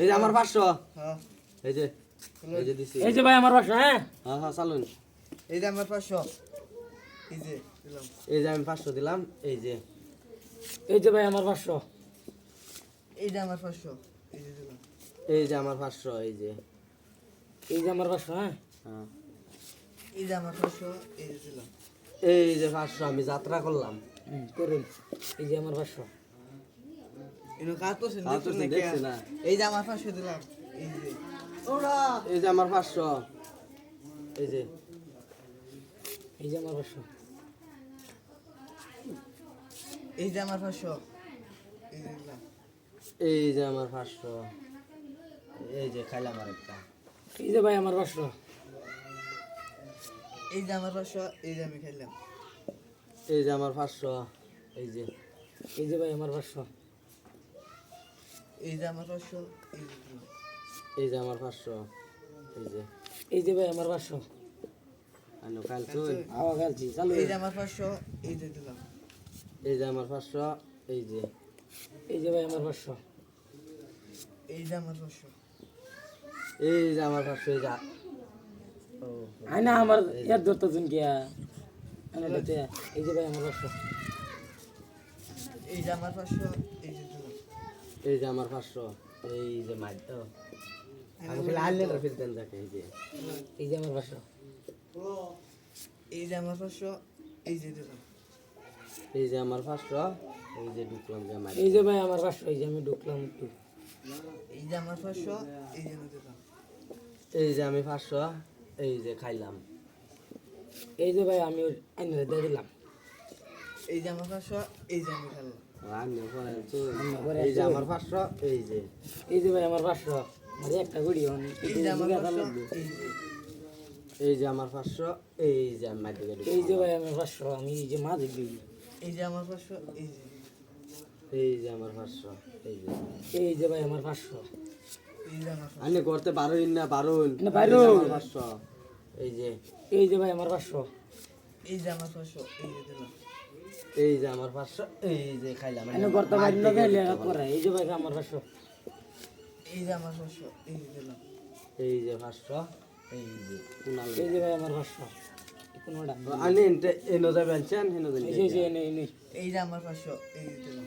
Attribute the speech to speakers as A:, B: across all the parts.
A: এই যে আমার
B: 500
A: এই যে এই যে দিছি
C: এই যে ভাই আমার 500 হ্যাঁ
A: হ্যাঁ হ্যাঁ চালুন
B: এই যে আমার 500 এই যে দিলাম
A: এই যে আমি 500 দিলাম এই যে
C: এই যে ভাই আমার 500
B: এই যে আমার 500 এই যে দিলাম
A: এই আমার 500 এই যে
C: এই যে আমার 500 হ্যাঁ
A: হ্যাঁ
B: এই যে আমার 500 এই যে দিলাম
A: এই যে 500 আমি যাত্রা করলাম
C: করুন এই যে আমার
A: 500
B: এই যে আমার পাঁচশো দিলাম এই যে
A: আমার পাঁচশো এই যে
C: এই যে আমার
B: এই যে আমার পাঁচশো এই যে
A: এই আমার পাঁচশো এই যে খাইলাম আরেকটা
C: এই যে ভাই আমার বাসা
B: এই যে আমার পাঁচশো এই যে আমি খাইলাম
A: এই যে আমার পাঁচশো এই যে
C: এই যে ভাই আমার বাসা
B: এই যে আমার পাঁচশো এই যে দিলাম
A: এই যে আমার পাঁচশো এই যে
C: এই যে ভাই আমার বাসা
A: আনো কাল তুই
C: হাওয়া খেলছি চালু
B: এই যে আমার পাঁচশো এই যে দিলাম
A: এই যে আমার পাঁচশো এই যে
C: এই যে ভাই আমার বাসা
B: এই যে আমার পাঁচশো
A: এই যে আমার পাঁচশো এই যা ও
C: আই না আমার ইয়ার ধরতে আনে দেখতে এই যে ভাই আমার বাসা
B: এই যে আমার পাঁচশো এই যে
A: এই যে আমার পাঁচশো এই যে যাকে এই যে
C: এই যে আমার বাসা
B: এই যে আমার পাঁচশো এই যে
A: এই যে আমার পাঁচশো এই যে ঢুকলাম যে মাছ
C: এই যে ভাই আমার বাসা এই যে আমি ঢুকলাম একটু
B: এই যে আমার পাঁচশো এই যে
A: এই যে আমি পাঁচশো এই যে খাইলাম
C: এই যে ভাই আমি আইনে দিয়ে দিলাম
B: এই যে আমার পাঁচশো এই যে আমি
A: পরে
C: পরে
A: এই যে। আমার পাঁচশো এই যে
C: এই যে ভাই আমার মানে একটা গুড়ি হন
B: এই যে আমার পাঁচশো এই যে
A: এই আমার পাঁচশো এই যে আমি
C: এই যে ভাই আমার আমি এই যে দিই
B: এই যে আমার পাঁচশো এই যে
A: এই যে আমার পাঁচশো এই যে
C: এই যে ভাই আমার পাঁচশো
B: এই যে আমার পাঁচশো
A: আনে করতে পারুন না পারুন
C: না,
A: যে পাঁচশো এই যে
C: এই যে ভাই আমার পাঁচশো
B: এই যে আমার পাঁচশো এই যে দিলাম
A: এই যে আমার পাঁচশো এই যে খাইলাম
C: এনে করতে না গেলে করে এই যে ভাই আমার পাঁচশো
B: এই যে আমার পাঁচশো এই যে
A: এই যে পাঁচশো এই যে
C: এই যে ভাই আমার পাঁচশো
A: আনি এনো যাবে আনছেন হেনো যাবেন
C: এই যে এনে এনে
B: এই যে আমার পাঁচশো এই যে দিলাম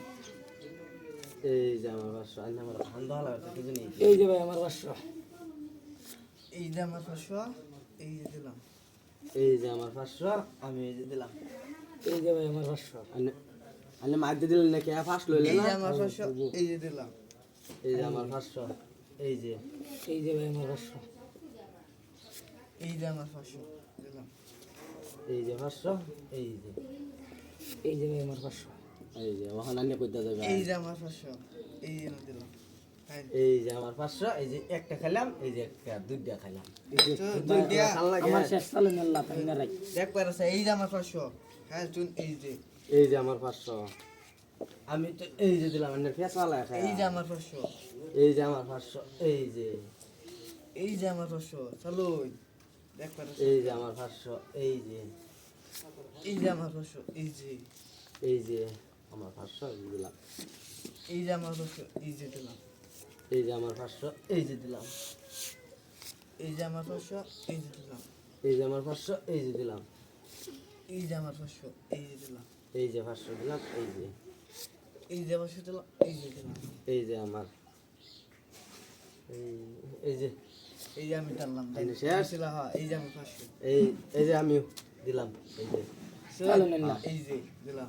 A: এই যে আমার পাঁচশো আনি আমার ঠান্ডা কিছু
C: এই যে ভাই আমার পাঁচশো
B: এই যে আমার পাঁচশো এই যে দিলাম
A: এই যে আমার পাঁচশো আমি এই যে দিলাম
C: এই যে ভাই আমার পাঁচশো
A: আনে মাছ দিয়ে দিলেন নাকি ফার্স্ট লইলেন
B: এই
A: না
B: যে আমার পাঁচশো এই যে দিলাম
A: এই যে আমার পাঁচশো এই যে
C: এই যে ভাই আমার পাঁচশো
B: এই যে আমার পাঁচশো দিলাম
A: এই যে পাঁচশো এই যে
C: এই যে ভাই আমার পাঁচশো
A: এই যে ওখানে আনি কইতে যাবে
B: এই যে আমার পাঁচশো এই যে দিলাম
A: এই যে আমার পাঁচশো এই যে একটা খাইলাম এই যে একটা দুইটা লাগে
C: আমার শেষ চালু মেলা তাই না রাখ
B: দেখ পারছে এই যে আমার পাঁচশো হ্যাঁ চুন এই যে
A: এই যে আমার পাঁচশো আমি তো এই যে দিলাম ফেসওয়ালা
B: এই যে আমার পাঁচশো
A: এই যে আমার পাঁচশো এই যে
B: এই যে আমার পাঁচশো চলো দেখ পারছে
A: এই যে আমার পাঁচশো এই যে
B: এই যে আমার পাঁচশো এই যে
A: এই যে আমার পাঁচশো দিলাম
B: এই যে আমার পাঁচশো এই যে দিলাম
A: এই যে আমার পাঁচশো এই যে দিলাম
B: এই যে আমার পাঁচশো এই যে দিলাম
A: এই যে আমার পাঁচশো এই যে দিলাম
B: এই যে আমার পাঁচশো এই যে দিলাম
A: এই যে পাঁচশো দিলাম এই যে
B: এই যে পাঁচশো দিলাম এই যে দিলাম
A: এই যে আমার এই যে
B: এই যে আমি টানলাম? ছিল হ্যাঁ এই যে আমার পাঁচশো
A: এই এই যে আমিও দিলাম এই যে
B: এই যে দিলাম